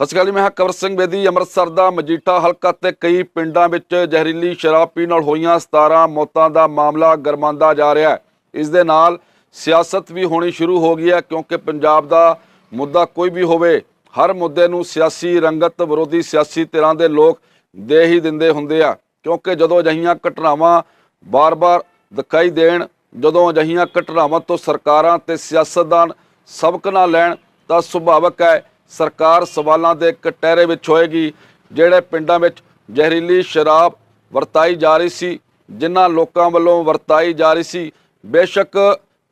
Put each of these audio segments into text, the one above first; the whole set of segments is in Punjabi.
ਸਤਿ ਸ਼੍ਰੀ ਅਕਾਲ ਜੀ, ਮੈਂ ਹਾਂ ਕਵਰ ਸਿੰਘ ਬੇਦੀ, ਅੰਮ੍ਰਿਤਸਰ ਦਾ ਮਜੀਠਾ ਹਲਕਾ ਤੇ ਕਈ ਪਿੰਡਾਂ ਵਿੱਚ ਜ਼ਹਿਰੀਲੀ ਸ਼ਰਾਬ ਪੀਣ ਨਾਲ ਹੋਈਆਂ 17 ਮੌਤਾਂ ਦਾ ਮਾਮਲਾ ਗਰਮਾਂਦਾ ਜਾ ਰਿਹਾ ਹੈ। ਇਸ ਦੇ ਨਾਲ ਸਿਆਸਤ ਵੀ ਹੋਣੀ ਸ਼ੁਰੂ ਹੋ ਗਈ ਹੈ, ਕਿਉਂਕਿ ਪੰਜਾਬ ਦਾ ਮੁੱਦਾ ਕੋਈ ਵੀ ਹੋਵੇ, ਹਰ ਮੁੱਦੇ ਨੂੰ ਸਿਆਸੀ ਰੰਗਤ ਵਿਰੋਧੀ ਸਿਆਸੀ ਧਿਰਾਂ ਦੇ ਲੋਕ ਦੇ ਹੀ ਦਿੰਦੇ ਹੁੰਦੇ ਆ, ਕਿਉਂਕਿ ਜਦੋਂ ਅਜਿਹੀਆਂ ਘਟਨਾਵਾਂ ਬਾਰ-ਬਾਰ ਦਿਖਾਈ ਦੇਣ, ਜਦੋਂ ਅਜਿਹੀਆਂ ਘਟਨਾਵਾਂ ਤੋਂ ਸਰਕਾਰਾਂ ਤੇ ਸਿਆਸਤਦਾਨ ਸਬਕ ਨਾ ਲੈਣ, ਤਾਂ ਸੁਭਾਵਕ ਹੈ ਸਰਕਾਰ ਸਵਾਲਾਂ ਦੇ ਕਟਹਿਰੇ ਵਿੱਚ ਹੋਏਗੀ, ਜਿਹੜੇ ਪਿੰਡਾਂ ਵਿੱਚ ਜ਼ਹਿਰੀਲੀ ਸ਼ਰਾਬ ਵਰਤਾਈ ਜਾ ਰਹੀ ਸੀ, ਜਿਨ੍ਹਾਂ ਲੋਕਾਂ ਵੱਲੋਂ ਵਰਤਾਈ ਜਾ ਰਹੀ ਸੀ। ਬੇਸ਼ੱਕ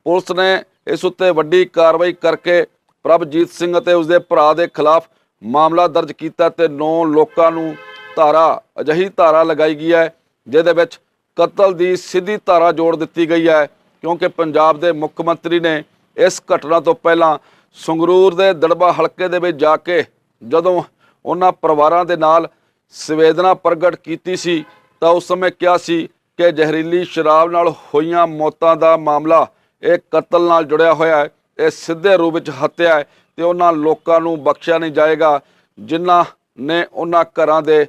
ਪੁਲਿਸ ਨੇ ਇਸ ਉੱਤੇ ਵੱਡੀ ਕਾਰਵਾਈ ਕਰਕੇ ਪ੍ਰਭਜੀਤ ਸਿੰਘ ਅਤੇ ਉਸਦੇ ਭਰਾ ਦੇ ਖਿਲਾਫ ਮਾਮਲਾ ਦਰਜ ਕੀਤਾ ਤੇ 9 ਲੋਕਾਂ ਨੂੰ ਧਾਰਾ, ਅਜਿਹੀ ਧਾਰਾ ਲਗਾਈ ਗਈ ਹੈ, ਜਿਹਦੇ ਵਿੱਚ ਕਤਲ ਦੀ ਸਿੱਧੀ ਧਾਰਾ ਜੋੜ ਦਿੱਤੀ ਗਈ ਹੈ, ਕਿਉਂਕਿ ਪੰਜਾਬ ਦੇ ਮੁੱਖ ਮੰਤਰੀ ਨੇ ਇਸ ਘਟਨਾ ਤੋਂ ਪਹਿਲਾਂ ਸੰਗਰੂਰ ਦੇ ਦੜਬਾ ਹਲਕੇ ਦੇ ਵਿੱਚ ਜਾ ਕੇ ਜਦੋਂ ਉਹਨਾਂ ਪਰਿਵਾਰਾਂ ਦੇ ਨਾਲ ਸੰਵੇਦਨਾ ਪ੍ਰਗਟ ਕੀਤੀ ਸੀ, ਤਾਂ ਉਸ ਸਮੇਂ ਕਿਹਾ ਸੀ ਕਿ ਜ਼ਹਿਰੀਲੀ ਸ਼ਰਾਬ ਨਾਲ ਹੋਈਆਂ ਮੌਤਾਂ ਦਾ ਮਾਮਲਾ ਇਹ ਕਤਲ ਨਾਲ ਜੁੜਿਆ ਹੋਇਆ ਹੈ, ਇਹ ਸਿੱਧੇ ਰੂਪ ਵਿੱਚ ਹੱਤਿਆ ਹੈ ਤੇ ਉਹਨਾਂ ਲੋਕਾਂ ਨੂੰ ਬਖਸ਼ਿਆ ਨਹੀਂ ਜਾਏਗਾ, ਜਿਨ੍ਹਾਂ ਨੇ ਉਹਨਾਂ ਘਰਾਂ ਦੇ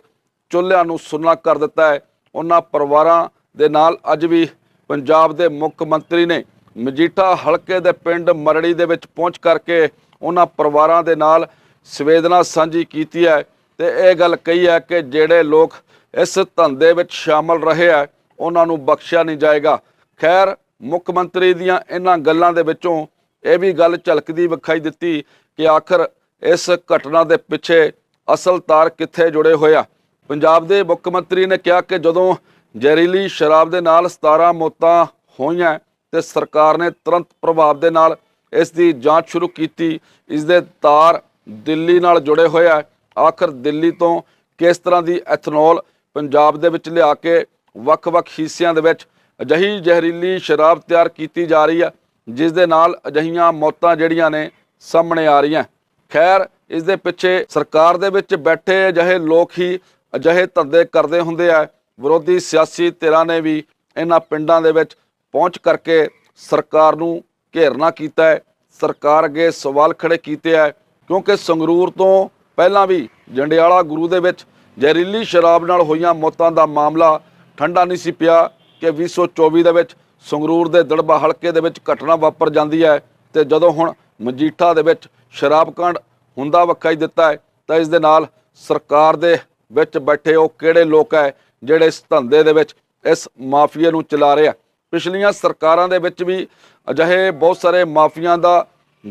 ਚੁੱਲ੍ਹਿਆਂ ਨੂੰ ਸੁੰਨਾ ਕਰ ਦਿੱਤਾ ਹੈ। ਉਹਨਾਂ ਪਰਿਵਾਰਾਂ ਦੇ ਨਾਲ ਅੱਜ ਵੀ ਪੰਜਾਬ ਦੇ ਮੁੱਖ ਮੰਤਰੀ ਨੇ ਮਜੀਠਾ ਹਲਕੇ ਦੇ ਪਿੰਡ ਮਰੜੀ ਦੇ ਵਿੱਚ ਪਹੁੰਚ ਕਰਕੇ ਉਹਨਾਂ ਪਰਿਵਾਰਾਂ ਦੇ ਨਾਲ ਸੰਵੇਦਨਾ ਸਾਂਝੀ ਕੀਤੀ ਹੈ ਤੇ ਇਹ ਗੱਲ ਕਹੀ ਹੈ ਕਿ ਜਿਹੜੇ ਲੋਕ ਇਸ ਧੰਦੇ ਵਿੱਚ ਸ਼ਾਮਲ ਰਹੇ ਆ ਉਹਨਾਂ ਨੂੰ ਬਖਸ਼ਿਆ ਨਹੀਂ ਜਾਏਗਾ। ਖੈਰ, ਮੁੱਖ ਮੰਤਰੀ ਦੀਆਂ ਇਹਨਾਂ ਗੱਲਾਂ ਦੇ ਵਿੱਚੋਂ ਇਹ ਵੀ ਗੱਲ ਝਲਕਦੀ ਵਿਖਾਈ ਦਿੱਤੀ ਕਿ ਆਖਰ ਇਸ ਘਟਨਾ ਦੇ ਪਿੱਛੇ ਅਸਲ ਤਾਰ ਕਿੱਥੇ ਜੁੜੇ ਹੋਏ ਆ। ਪੰਜਾਬ ਦੇ ਮੁੱਖ ਮੰਤਰੀ ਨੇ ਕਿਹਾ ਕਿ ਜਦੋਂ ਜ਼ਹਿਰੀਲੀ ਸ਼ਰਾਬ ਦੇ ਨਾਲ 17 ਮੌਤਾਂ ਹੋਈਆਂ ਤੇ ਸਰਕਾਰ ਨੇ ਤੁਰੰਤ ਪ੍ਰਭਾਵ ਦੇ ਨਾਲ ਇਸ ਦੀ ਜਾਂਚ ਸ਼ੁਰੂ ਕੀਤੀ। ਇਸ ਦੇ ਤਾਰ ਦਿੱਲੀ ਨਾਲ ਜੁੜੇ ਹੋਏ ਆ। ਆਖਰ ਦਿੱਲੀ ਤੋਂ ਕਿਸ ਤਰ੍ਹਾਂ ਦੀ ਐਥਨੋਲ ਪੰਜਾਬ ਦੇ ਵਿੱਚ ਲਿਆ ਕੇ ਵੱਖ-ਵੱਖ ਹਿੱਸਿਆਂ ਦੇ ਵਿੱਚ ਅਜਿਹੀ ਜ਼ਹਿਰੀਲੀ ਸ਼ਰਾਬ ਤਿਆਰ ਕੀਤੀ ਜਾ ਰਹੀ ਹੈ ਜਿਸ ਦੇ ਨਾਲ ਅਜਿਹੀਆਂ ਮੌਤਾਂ ਜਿਹੜੀਆਂ ਨੇ ਸਾਹਮਣੇ ਆ ਰਹੀਆਂ। ਖੈਰ, ਇਸ ਦੇ ਪਿੱਛੇ ਸਰਕਾਰ ਦੇ ਵਿੱਚ ਬੈਠੇ ਅਜਿਹੇ ਲੋਕ ਹੀ ਅਜਿਹੇ ਧੰਦੇ ਕਰਦੇ ਹੁੰਦੇ ਆ। ਵਿਰੋਧੀ ਸਿਆਸੀ ਧਿਰਾਂ ਨੇ ਵੀ ਇਹਨਾਂ ਪਿੰਡਾਂ ਦੇ ਵਿੱਚ ਪਹੁੰਚ ਕਰਕੇ ਸਰਕਾਰ ਨੂੰ ਘੇਰਨਾ ਕੀਤਾ ਹੈ। ਸਰਕਾਰ ਅੱਗੇ ਸਵਾਲ ਖੜੇ ਕੀਤੇ ਹੈ ਕਿਉਂਕਿ ਸੰਗਰੂਰ ਤੋਂ ਪਹਿਲਾਂ ਵੀ ਜੰਡਿਆਲਾ ਗੁਰੂ ਦੇ ਵਿੱਚ ਜ਼ਹਿਰੀਲੀ ਸ਼ਰਾਬ ਨਾਲ ਹੋਈਆਂ ਮੌਤਾਂ ਦਾ ਮਾਮਲਾ ਠੰਡਾ ਨਹੀਂ ਸੀ ਪਿਆ ਕਿ 2024 ਦੇ ਵਿੱਚ ਸੰਗਰੂਰ ਦੇ ਦੜਬਾ ਹਲਕੇ ਦੇ ਵਿੱਚ ਘਟਨਾ ਵਾਪਰ ਜਾਂਦੀ ਹੈ ਤੇ ਜਦੋਂ ਹੁਣ ਮਜੀਠਾ ਦੇ ਵਿੱਚ ਸ਼ਰਾਬ ਕਾਂਡ ਹੁੰਦਾ ਵਿਖਾਈ ਦਿੱਤਾ ਹੈ, ਤਾਂ ਇਸ ਦੇ ਨਾਲ ਸਰਕਾਰ ਦੇ ਵਿੱਚ ਬੈਠੇ ਉਹ ਕਿਹੜੇ ਲੋਕ ਹੈ ਜਿਹੜੇ ਇਸ ਧੰਦੇ ਦੇ ਵਿੱਚ ਇਸ ਮਾਫੀਆ ਨੂੰ ਚਲਾ ਰਹੇ ਆ? ਪਿਛਲੀਆਂ ਸਰਕਾਰਾਂ ਦੇ ਵਿੱਚ ਵੀ ਅਜਿਹੇ ਬਹੁਤ ਸਾਰੇ ਮਾਫੀਆਂ ਦਾ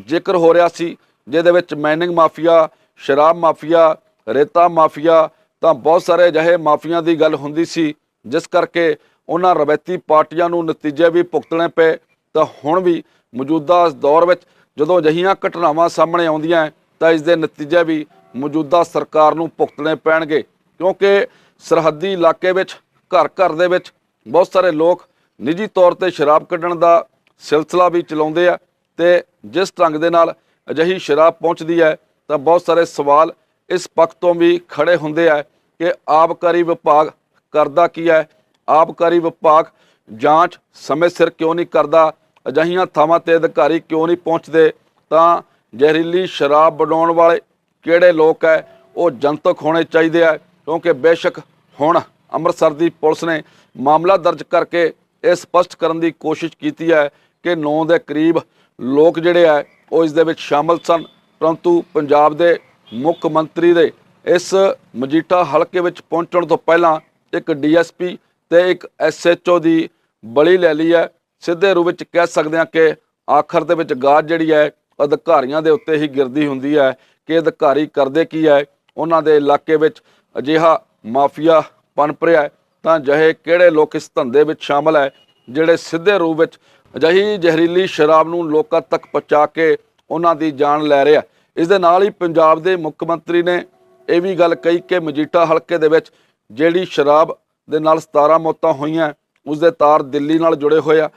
ਜ਼ਿਕਰ ਹੋ ਰਿਹਾ ਸੀ, ਜਿਹਦੇ ਵਿੱਚ ਮਾਈਨਿੰਗ ਮਾਫੀਆ, ਸ਼ਰਾਬ ਮਾਫੀਆ, ਰੇਤਾ ਮਾਫੀਆ, ਤਾਂ ਬਹੁਤ ਸਾਰੇ ਅਜਿਹੇ ਮਾਫੀਆਂ ਦੀ ਗੱਲ ਹੁੰਦੀ ਸੀ, ਜਿਸ ਕਰਕੇ ਉਹਨਾਂ ਰਵਾਇਤੀ ਪਾਰਟੀਆਂ ਨੂੰ ਨਤੀਜੇ ਵੀ ਭੁਗਤਣੇ ਪਏ। ਤਾਂ ਹੁਣ ਵੀ ਮੌਜੂਦਾ ਦੌਰ ਵਿੱਚ ਜਦੋਂ ਅਜਿਹੀਆਂ ਘਟਨਾਵਾਂ ਸਾਹਮਣੇ ਆਉਂਦੀਆਂ ਤਾਂ ਇਸ ਦੇ ਨਤੀਜੇ ਵੀ ਮੌਜੂਦਾ ਸਰਕਾਰ ਨੂੰ ਭੁਗਤਣੇ ਪੈਣਗੇ, ਕਿਉਂਕਿ ਸਰਹੱਦੀ ਇਲਾਕੇ ਵਿੱਚ ਘਰ ਘਰ ਦੇ ਵਿੱਚ ਬਹੁਤ ਸਾਰੇ ਲੋਕ ਨਿੱਜੀ ਤੌਰ ਤੇ ਸ਼ਰਾਬ ਕੱਢਣ ਦਾ ਸਿਲਸਿਲਾ ਵੀ ਚਲਾਉਂਦੇ ਆ ਤੇ ਜਿਸ ਢੰਗ ਦੇ ਨਾਲ ਅਜਿਹੀ ਸ਼ਰਾਬ ਪਹੁੰਚਦੀ ਹੈ, ਤਾਂ ਬਹੁਤ ਸਾਰੇ ਸਵਾਲ ਇਸ ਪੱਖ ਤੋਂ ਵੀ ਖੜੇ ਹੁੰਦੇ ਆ ਕਿ ਆਬਕਾਰੀ ਵਿਭਾਗ ਕਰਦਾ ਕੀ ਹੈ? ਆਬਕਾਰੀ ਵਿਭਾਗ ਜਾਂਚ ਸਮੇਂ ਸਿਰ ਕਿਉਂ ਨਹੀਂ ਕਰਦਾ? ਅਜਿਹੀਆਂ ਥਾਵਾਂ ਤੇ ਅਧਿਕਾਰੀ ਕਿਉਂ ਨਹੀਂ ਪਹੁੰਚਦੇ? ਤਾਂ ਜ਼ਹਿਰੀਲੀ ਸ਼ਰਾਬ ਬਣਾਉਣ ਵਾਲੇ ਕਿਹੜੇ ਲੋਕ ਹੈ? ਉਹ ਜਨਤਕ ਹੋਣੇ ਚਾਹੀਦੇ ਆ, ਕਿਉਂਕਿ ਬੇਸ਼ੱਕ ਹੁਣ ਅੰਮ੍ਰਿਤਸਰ ਦੀ ਪੁਲਿਸ ਨੇ ਮਾਮਲਾ ਦਰਜ ਕਰਕੇ ਇਹ ਸਪਸ਼ਟ ਕਰਨ ਦੀ ਕੋਸ਼ਿਸ਼ ਕੀਤੀ ਹੈ ਕਿ 9 ਦੇ ਕਰੀਬ ਲੋਕ ਜਿਹੜੇ ਆ ਉਹ ਇਸ ਦੇ ਵਿੱਚ ਸ਼ਾਮਲ ਸਨ। ਪਰੰਤੂ ਪੰਜਾਬ ਦੇ ਮੁੱਖ ਮੰਤਰੀ ਦੇ ਇਸ ਮਜੀਠਾ ਹਲਕੇ ਵਿੱਚ ਪਹੁੰਚਣ ਤੋਂ ਪਹਿਲਾਂ ਇੱਕ ਡੀਐਸਪੀ ਤੇ ਇੱਕ ਐਸਐਚਓ ਦੀ ਬਲੀ ਲੈ ਲਈ ਹੈ। ਸਿੱਧੇ ਰੂਪ ਵਿੱਚ ਕਹਿ ਸਕਦੇ ਹਾਂ ਕਿ ਆਖਰ ਦੇ ਵਿੱਚ ਗਾਜ ਜਿਹੜੀ ਹੈ, ਅਧਿਕਾਰੀਆਂ ਦੇ ਉੱਤੇ ਹੀ ਗਿਰਦੀ ਹੁੰਦੀ ਹੈ ਕਿ ਅਧਿਕਾਰੀ ਕਰਦੇ ਕੀ ਹੈ। ਉਹਨਾਂ ਦੇ ਇਲਾਕੇ ਵਿੱਚ ਅਜਿਹਾ ਮਾਫੀਆ ਪਨਪ ਰਿਹਾ ਤਾਂ ਜਹੇ ਕਿਹੜੇ ਲੋਕ ਇਸ ਧੰਦੇ ਵਿੱਚ ਸ਼ਾਮਲ ਹੈ, ਜਿਹੜੇ ਸਿੱਧੇ ਰੂਪ ਵਿੱਚ ਅਜਿਹੀ ਜ਼ਹਿਰੀਲੀ ਸ਼ਰਾਬ ਨੂੰ ਲੋਕਾਂ ਤੱਕ ਪਹੁੰਚਾ ਕੇ ਉਹਨਾਂ ਦੀ ਜਾਨ ਲੈ ਰਿਹਾ ਇਸ ਦੇ ਨਾਲ ਹੀ ਪੰਜਾਬ ਦੇ ਮੁੱਖ ਮੰਤਰੀ ਨੇ ਇਹ ਵੀ ਗੱਲ ਕਹੀ ਕਿ ਮਜੀਠਾ ਹਲਕੇ ਦੇ ਵਿੱਚ ਜਿਹੜੀ ਸ਼ਰਾਬ ਦੇ ਨਾਲ 17 ਮੌਤਾਂ ਹੋਈਆਂ, ਉਸ ਦੇ ਤਾਰ ਦਿੱਲੀ ਨਾਲ ਜੁੜੇ ਹੋਏ ਆ।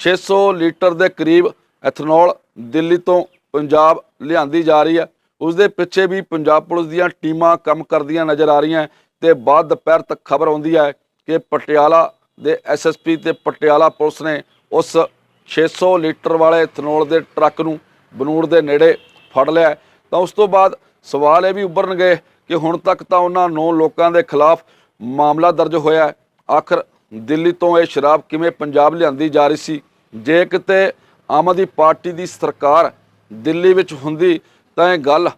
600 ਲੀਟਰ ਦੇ ਕਰੀਬ ਐਥਨੋਲ ਦਿੱਲੀ ਤੋਂ ਪੰਜਾਬ ਲਿਆਂਦੀ ਜਾ ਰਹੀ ਹੈ। ਉਸ ਦੇ ਪਿੱਛੇ ਵੀ ਪੰਜਾਬ ਪੁਲਿਸ ਦੀਆਂ ਟੀਮਾਂ ਕੰਮ ਕਰਦੀਆਂ ਨਜ਼ਰ ਆ ਰਹੀਆਂ ਤੇ ਬਾਅਦ ਦੁਪਹਿਰ ਤੱਕ ਖਬਰ ਆਉਂਦੀ ਹੈ ਕਿ ਪਟਿਆਲਾ ਦੇ ਐਸਐਸਪੀ ਤੇ ਪਟਿਆਲਾ ਪੁਲਿਸ ਨੇ ਉਸ 600 ਲੀਟਰ ਵਾਲੇ ਐਥਨੋਲ ਦੇ ਟਰੱਕ ਨੂੰ ਬਨੂੜ ਦੇ ਨੇੜੇ ਫੜ ਲਿਆ ਤਾਂ ਉਸ ਤੋਂ ਬਾਅਦ ਸਵਾਲ ਇਹ ਵੀ ਉੱਭਰਨਗੇ ਕਿ ਹੁਣ ਤੱਕ ਤਾਂ ਉਹਨਾਂ ਨੌ ਲੋਕਾਂ ਦੇ ਖਿਲਾਫ ਮਾਮਲਾ ਦਰਜ ਹੋਇਆ ਆਖਰ ਦਿੱਲੀ ਤੋਂ ਇਹ ਸ਼ਰਾਬ ਕਿਵੇਂ ਪੰਜਾਬ ਲਿਆਂਦੀ ਜਾ ਰਹੀ ਸੀ? ਜੇ ਕਿਤੇ ਆਮ ਆਦਮੀ ਪਾਰਟੀ ਦੀ ਸਰਕਾਰ ਦਿੱਲੀ ਵਿੱਚ ਹੁੰਦੀ ਤਾਂ ਇਹ ਗੱਲ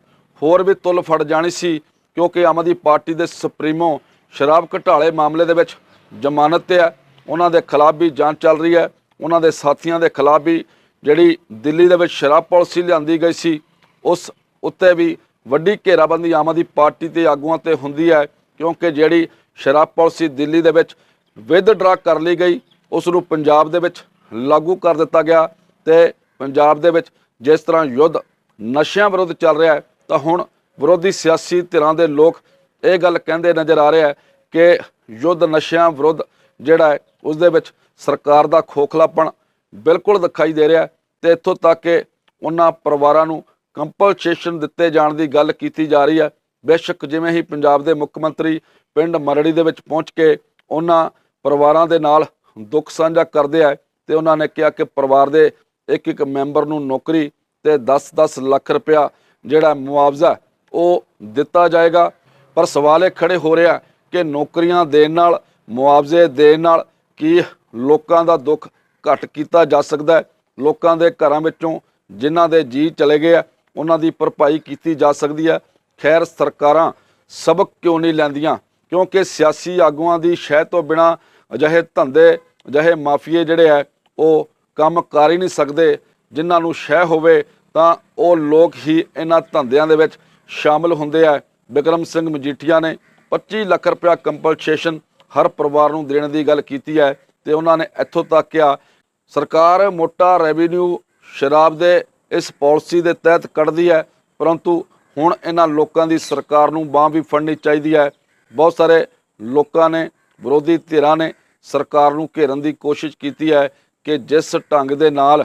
ਹੋਰ ਵੀ ਤੁਲ ਫੜ ਜਾਣੀ ਸੀ, ਕਿਉਂਕਿ ਆਮ ਆਦਮੀ ਪਾਰਟੀ ਦੇ ਸੁਪਰੀਮੋ ਸ਼ਰਾਬ ਘਟਾਲੇ ਮਾਮਲੇ ਦੇ ਵਿੱਚ ਜ਼ਮਾਨਤ ਤੇ ਹੈ। ਉਹਨਾਂ ਦੇ ਖਿਲਾਫ ਵੀ ਜਾਂਚ ਚੱਲ ਰਹੀ ਹੈ। ਉਹਨਾਂ ਦੇ ਸਾਥੀਆਂ ਦੇ ਖਿਲਾਫ ਵੀ ਜਿਹੜੀ ਦਿੱਲੀ ਦੇ ਵਿੱਚ ਸ਼ਰਾਬ ਪਾਲਿਸੀ ਲਿਆਂਦੀ ਗਈ ਸੀ, ਉਸ ਉੱਤੇ ਵੀ ਵੱਡੀ ਘੇਰਾਬੰਦੀ ਆਮ ਆਦਮੀ ਪਾਰਟੀ ਤੇ ਆਗੂਆਂ ਤੇ ਹੁੰਦੀ ਹੈ, ਕਿਉਂਕਿ ਜਿਹੜੀ ਸ਼ਰਾਬ ਪਾਲਿਸੀ ਦਿੱਲੀ ਦੇ ਵਿੱਚ ਵਿਦ ਡਰਾ ਕਰ ਲਈ ਗਈ, ਉਸ ਨੂੰ ਪੰਜਾਬ ਦੇ ਵਿੱਚ ਲਾਗੂ ਕਰ ਦਿੱਤਾ ਗਿਆ ਤੇ ਪੰਜਾਬ ਦੇ ਵਿੱਚ ਜਿਸ ਤਰ੍ਹਾਂ ਯੁੱਧ ਨਸ਼ਿਆਂ ਵਿਰੁੱਧ ਚੱਲ ਰਿਹਾ ਹੈ, ਤਾਂ ਹੁਣ ਵਿਰੋਧੀ ਸਿਆਸੀ ਧਿਰਾਂ ਦੇ ਲੋਕ ਇਹ ਗੱਲ ਕਹਿੰਦੇ ਨਜ਼ਰ ਆ ਰਿਹਾ ਕਿ ਯੁੱਧ ਨਸ਼ਿਆਂ ਵਿਰੁੱਧ ਜਿਹੜਾ ਹੈ ਉਸ ਦੇ ਵਿੱਚ ਸਰਕਾਰ ਦਾ ਖੋਖਲਾਪਣ ਬਿਲਕੁਲ ਦਿਖਾਈ ਦੇ ਰਿਹਾ ਹੈ ਤੇ ਇੱਥੋਂ ਤੱਕ ਕਿ ਉਹਨਾਂ ਪਰਿਵਾਰਾਂ ਨੂੰ ਕੰਪਨਸੇਸ਼ਨ ਦਿੱਤੇ ਜਾਣ ਦੀ ਗੱਲ ਕੀਤੀ ਜਾ ਰਹੀ ਹੈ। ਬੇਸ਼ੱਕ ਜਿਵੇਂ ਹੀ ਪੰਜਾਬ ਦੇ ਮੁੱਖ ਮੰਤਰੀ ਪਿੰਡ ਮਰੜੀ ਦੇ ਵਿੱਚ ਪਹੁੰਚ ਕੇ ਉਹਨਾਂ ਪਰਿਵਾਰਾਂ ਦੇ ਨਾਲ ਦੁੱਖ ਸਾਂਝਾ ਕਰਦੇ ਆ ਤੇ ਉਹਨਾਂ ਨੇ ਕਿਹਾ ਕਿ ਪਰਿਵਾਰ ਦੇ ਇੱਕ ਇੱਕ ਮੈਂਬਰ ਨੂੰ ਨੌਕਰੀ ਤੇ 10-10 ਲੱਖ ਰੁਪਇਆ ਜਿਹੜਾ ਮੁਆਵਜ਼ਾ ਉਹ ਦਿੱਤਾ ਜਾਏਗਾ। ਪਰ ਸਵਾਲ ਇਹ ਖੜੇ ਹੋ ਰਿਹਾ ਕਿ ਨੌਕਰੀਆਂ ਦੇਣ ਨਾਲ, ਮੁਆਵਜ਼ੇ ਦੇਣ ਨਾਲ ਕੀ ਲੋਕਾਂ ਦਾ ਦੁੱਖ ਘਟ ਕੀਤਾ ਜਾ ਸਕਦਾ ਹੈ? ਲੋਕਾਂ ਦੇ ਘਰਾਂ ਵਿੱਚੋਂ ਜਿਨ੍ਹਾਂ ਦੇ ਜੀ ਚਲੇ ਗਏ ਆ, ਉਹਨਾਂ ਦੀ ਭਰਪਾਈ ਕੀਤੀ ਜਾ ਸਕਦੀ ਹੈ। ਖੈਰ, ਸਰਕਾਰਾਂ ਸਬਕ ਕਿਉਂ ਨਹੀਂ ਲੈਂਦੀਆਂ? ਕਿਉਂਕਿ ਸਿਆਸੀ ਆਗੂਆਂ ਦੀ ਸ਼ਹਿ ਤੋਂ ਬਿਨਾ ਅਜਿਹੇ ਧੰਦੇ, ਅਜਿਹੇ ਮਾਫੀਏ ਜਿਹੜੇ ਆ, ਉਹ ਕੰਮ ਕਰ ਹੀ ਨਹੀਂ ਸਕਦੇ। ਜਿਨ੍ਹਾਂ ਨੂੰ ਸ਼ਹਿ ਹੋਵੇ, ਤਾਂ ਉਹ ਲੋਕ ਹੀ ਇਹਨਾਂ ਧੰਦਿਆਂ ਦੇ ਵਿੱਚ ਸ਼ਾਮਲ ਹੁੰਦੇ ਆ। ਬਿਕਰਮ ਸਿੰਘ ਮਜੀਠੀਆ ਨੇ 25 ਲੱਖ ਰੁਪਇਆ ਕੰਪਨਸੇਸ਼ਨ ਹਰ ਪਰਿਵਾਰ ਨੂੰ ਦੇਣ ਦੀ ਗੱਲ ਕੀਤੀ ਹੈ ਤੇ ਉਹਨਾਂ ਨੇ ਇੱਥੋਂ ਤੱਕ ਕਿਹਾ, ਸਰਕਾਰ ਮੋਟਾ ਰੈਵਨਿਊ ਸ਼ਰਾਬ ਦੇ ਇਸ ਪਾਲਿਸੀ ਦੇ ਤਹਿਤ ਕੱਢਦੀ ਹੈ, ਪਰੰਤੂ ਹੁਣ ਇਹਨਾਂ ਲੋਕਾਂ ਦੀ ਸਰਕਾਰ ਨੂੰ ਬਾਹ ਵੀ ਫੜਨੀ ਚਾਹੀਦੀ ਹੈ। ਬਹੁਤ ਸਾਰੇ ਲੋਕਾਂ ਨੇ, ਵਿਰੋਧੀ ਧਿਰਾਂ ਨੇ ਸਰਕਾਰ ਨੂੰ ਘੇਰਨ ਦੀ ਕੋਸ਼ਿਸ਼ ਕੀਤੀ ਹੈ ਕਿ ਜਿਸ ਢੰਗ ਦੇ ਨਾਲ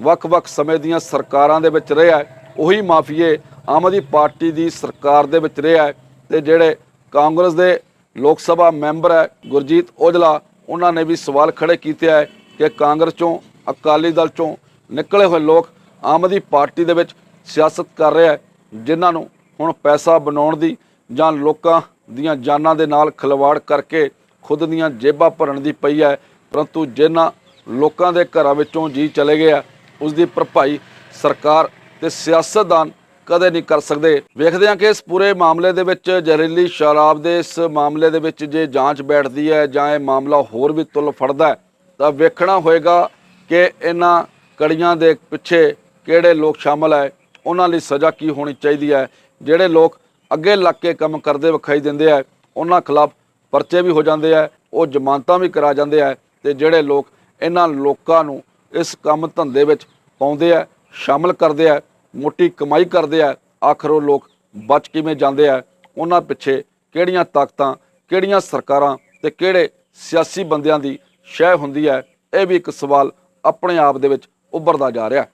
ਵੱਖ-ਵੱਖ ਸਮੇਂ ਦੀਆਂ ਸਰਕਾਰਾਂ ਦੇ ਵਿੱਚ ਰਿਹਾ ਉਹੀ ਮਾਫੀਏ ਆਮ ਆਦਮੀ ਪਾਰਟੀ ਦੀ ਸਰਕਾਰ ਦੇ ਵਿੱਚ ਰਿਹਾ ਹੈ ਤੇ ਜਿਹੜੇ ਕਾਂਗਰਸ ਦੇ ਲੋਕ ਸਭਾ ਮੈਂਬਰ ਹੈ, ਗੁਰਜੀਤ ਔਜਲਾ, ਉਹਨਾਂ ਨੇ ਵੀ ਸਵਾਲ ਖੜੇ ਕੀਤੇ ਹੈ ਕਿ ਕਾਂਗਰਸ ਚੋਂ, ਅਕਾਲੀ ਦਲ ਚੋਂ ਨਿਕਲੇ ਹੋਏ ਲੋਕ ਆਮ ਆਦਮੀ ਪਾਰਟੀ ਦੇ ਵਿੱਚ ਸਿਆਸਤ ਕਰ ਰਿਹਾ ਜਿਨ੍ਹਾਂ ਨੂੰ ਹੁਣ ਪੈਸਾ ਬਣਾਉਣ ਦੀ ਜਾਂ ਲੋਕਾਂ ਦੀਆਂ ਜਾਨਾਂ ਦੇ ਨਾਲ ਖਿਲਵਾੜ ਕਰਕੇ ਖੁਦ ਦੀਆਂ ਜੇਬਾਂ ਭਰਨ ਦੀ ਪਈ ਹੈ, ਪਰੰਤੂ ਜਿਨ੍ਹਾਂ ਲੋਕਾਂ ਦੇ ਘਰਾਂ ਵਿੱਚੋਂ ਜੀ ਚਲੇ ਗਏ ਆ ਉਸ ਦੀ ਭਰਪਾਈ ਸਰਕਾਰ ਤੇ ਸਿਆਸਤਦਾਨ ਕਦੇ ਨਹੀਂ ਕਰ ਸਕਦੇ। ਵੇਖਦੇ ਹਾਂ ਕਿ ਇਸ ਪੂਰੇ ਮਾਮਲੇ ਦੇ ਵਿੱਚ ਜ਼ਹਿਰੀਲੀ ਸ਼ਰਾਬ ਦੇ ਇਸ ਮਾਮਲੇ ਦੇ ਵਿੱਚ ਜੇ ਜਾਂਚ ਬੈਠਦੀ ਹੈ ਜਾਂ ਇਹ ਮਾਮਲਾ ਹੋਰ ਵੀ ਤੁਲ ਫੜਦਾ ਤਾਂ ਵੇਖਣਾ ਹੋਏਗਾ ਕਿ ਇਹਨਾਂ ਕੜੀਆਂ ਦੇ ਪਿੱਛੇ ਕਿਹੜੇ ਲੋਕ ਸ਼ਾਮਲ ਹੈ, ਉਹਨਾਂ ਲਈ ਸਜ਼ਾ ਕੀ ਹੋਣੀ ਚਾਹੀਦੀ ਹੈ। ਜਿਹੜੇ ਲੋਕ ਅੱਗੇ ਲੱਗ ਕੇ ਕੰਮ ਕਰਦੇ ਵਿਖਾਈ ਦਿੰਦੇ ਆ ਉਹਨਾਂ ਖਿਲਾਫ ਪਰਚੇ ਵੀ ਹੋ ਜਾਂਦੇ ਆ ਉਹ ਜ਼ਮਾਨਤਾਂ ਵੀ ਕਰਾ ਜਾਂਦੇ ਆ ਤੇ ਜਿਹੜੇ ਲੋਕ ਇਹਨਾਂ ਲੋਕਾਂ ਨੂੰ ਇਸ ਕੰਮ ਧੰਦੇ ਵਿੱਚ ਪਾਉਂਦੇ ਆ ਸ਼ਾਮਲ ਕਰਦੇ ਆ ਮੋਟੀ ਕਮਾਈ ਕਰਦੇ ਆ, ਆਖਰ ਉਹ ਲੋਕ ਬਚ ਕਿਵੇਂ ਜਾਂਦੇ ਆ? ਉਹਨਾਂ ਪਿੱਛੇ ਕਿਹੜੀਆਂ ਤਾਕਤਾਂ, ਕਿਹੜੀਆਂ ਸਰਕਾਰਾਂ ਤੇ ਕਿਹੜੇ ਸਿਆਸੀ ਬੰਦਿਆਂ ਦੀ ਸ਼ਹਿ ਹੁੰਦੀ ਹੈ? ਇਹ ਵੀ ਇੱਕ ਸਵਾਲ ਆਪਣੇ ਆਪ ਦੇ ਵਿੱਚ ਉੱਭਰਦਾ ਜਾ ਰਿਹਾ। ਹੈ